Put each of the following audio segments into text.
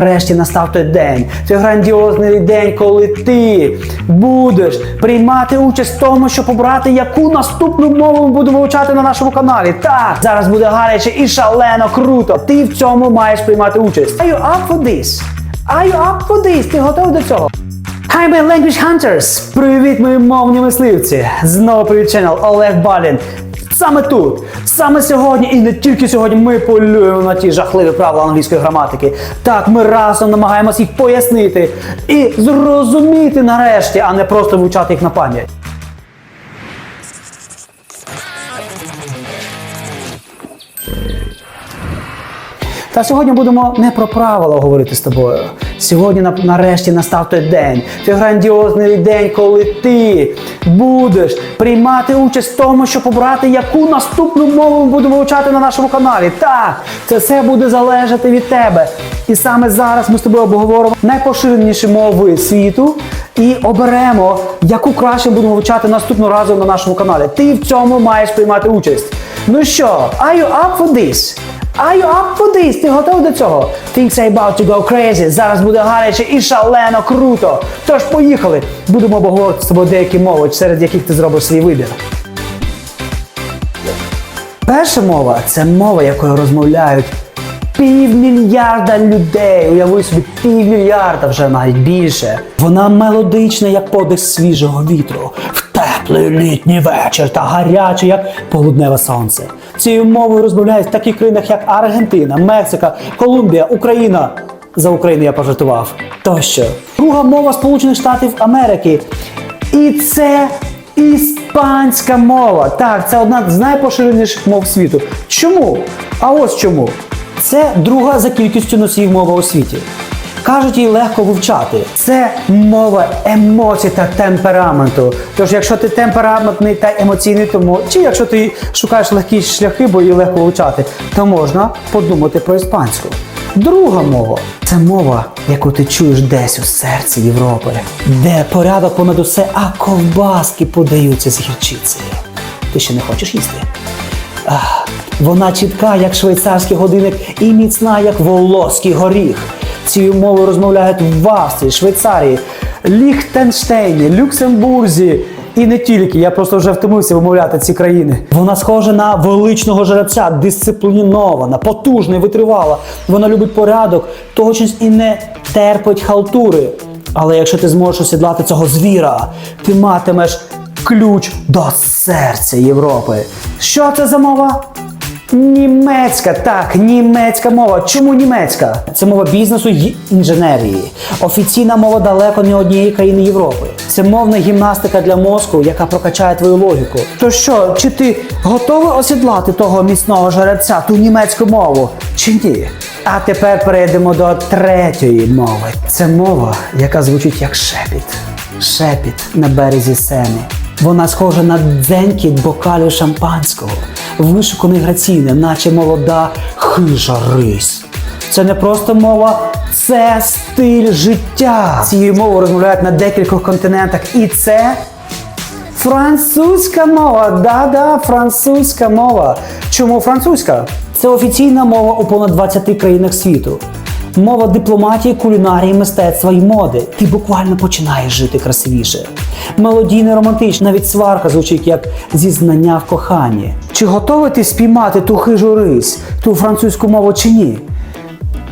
Нарешті настав той день, той грандіозний день, коли ти будеш приймати участь в тому, щоб обрати, яку наступну мову ми будемо вивчати на нашому каналі. Так, зараз буде гаряче і шалено круто. Ти в цьому маєш приймати участь. Are you up for this? Are you up for this? Ти готовий до цього? Hi, my language hunters! Привіт, мої мовні мисливці! Знову привіт, ченел Олег Балін. Саме тут, саме сьогодні, і не тільки сьогодні, ми полюємо на ті жахливі правила англійської граматики. Так, ми разом намагаємося їх пояснити і зрозуміти нарешті, а не просто вивчати їх на пам'ять. Та сьогодні будемо не про правила говорити з тобою. Сьогодні на- нарешті настав той день, той грандіозний день, коли ти будеш приймати участь в тому, щоб обрати, яку наступну мову ми будемо вивчати на нашому каналі. Так, це все буде залежати від тебе. І саме зараз ми з тобою обговоримо найпоширеніші мови світу і оберемо, яку краще будемо вивчати наступного разу на нашому каналі. Ти в цьому маєш приймати участь. Ну що, are you up for this? Are you up for this? Ти готовий до цього? Things are about to go crazy. Зараз буде гаряче і шалено круто. Тож поїхали. Будемо обговорити з тобою деякі мови, серед яких ти зробиш свій вибір. Перша мова це мова, якою розмовляють півмільярда людей. Уяви собі, півмільярда вже навіть більше. Вона мелодична, як подих свіжого вітру, теплий літній вечір та гаряче, як полудневе сонце. Цією мовою розмовляють в таких країнах, як Аргентина, Мексика, Колумбія, Україна. За Україну я пожартував. Тощо. Друга мова Сполучених Штатів Америки. І це іспанська мова. Так, це одна з найпоширеніших мов світу. Чому? А ось чому. Це друга за кількістю носіїв мови у світі. Кажуть, її легко вивчати. Це мова емоцій та темпераменту. Тож, якщо ти темпераментний та емоційний, тому чи якщо ти шукаєш легкі шляхи, бо її легко вивчати, то можна подумати про іспанську. Друга мова це мова, яку ти чуєш десь у серці Європи, де порядок понад усе, а ковбаски подаються з гірчицею. Ти ще не хочеш їсти? Ах, вона чітка, як швейцарський годинник, і міцна, як волоський горіх. Цією мовою розмовляють в Австрії, Швейцарії, Ліхтенштейні, Люксембурзі. І не тільки, я просто вже втомився вимовляти ці країни. Вона схожа на величного жеребця, дисциплінована, потужна витривала. Вона любить порядок, того щось і не терпить халтури. Але якщо ти зможеш осідлати цього звіра, ти матимеш ключ до серця Європи. Що це за мова? Німецька, так, німецька мова. Чому німецька? Це мова бізнесу й інженерії. Офіційна мова далеко не однієї країни Європи. Це мовна гімнастика для мозку, яка прокачає твою логіку. То що, чи ти готовий осідлати того міцного жеребця, ту німецьку мову? Чи ні? А тепер перейдемо до третьої мови. Це мова, яка звучить як шепіт. Шепіт на березі сени. Вона схожа на дзенькіт бокалів шампанського, граційне, наче молода хижа рись. Це не просто мова, це стиль життя. Цією мовою розмовляють на декількох континентах, і це французька мова. Да-да, французька мова. Чому французька? Це офіційна мова у понад 20 країнах світу. Мова дипломатії, кулінарії, мистецтва і моди. Ти буквально починаєш жити красивіше. Мелодійно романтично, навіть сварка звучить як зізнання в коханні. Чи готовий ти спіймати ту хижу рись, ту французьку мову чи ні?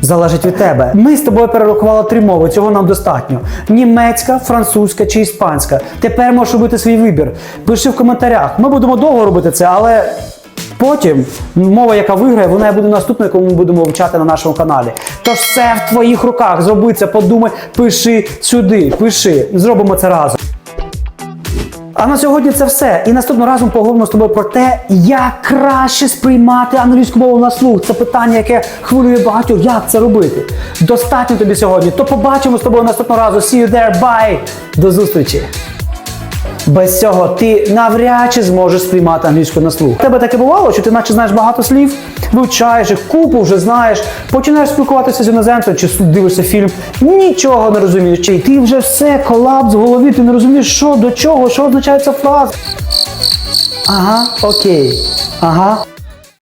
Залежить від тебе. Ми з тобою перерахували три мови, цього нам достатньо: німецька, французька чи іспанська. Тепер можеш робити свій вибір. Пиши в коментарях. Ми будемо довго робити це, але потім мова, яка виграє, вона буде наступною, яку ми будемо вивчати на нашому каналі. Тож все в твоїх руках. Зроби це, подумай, пиши сюди, пиши. Зробимо це разом. А на сьогодні це все. І наступного разу поговоримо з тобою про те, як краще сприймати англійську мову на слух. Це питання, яке хвилює багатьох. Як це робити? Достатньо тобі сьогодні. То побачимо з тобою наступного разу. See you there, bye! До зустрічі! Без цього ти навряд чи зможеш сприймати англійську на слух. Тебе таке бувало, що ти наче знаєш багато слів, вивчаєш їх, купу вже знаєш, починаєш спілкуватися з іноземцем, чи дивишся фільм, нічого не розумієш. Чи ти вже все, колапс в голові, ти не розумієш, що до чого, що означає ця фраза. Ага, окей. Ага.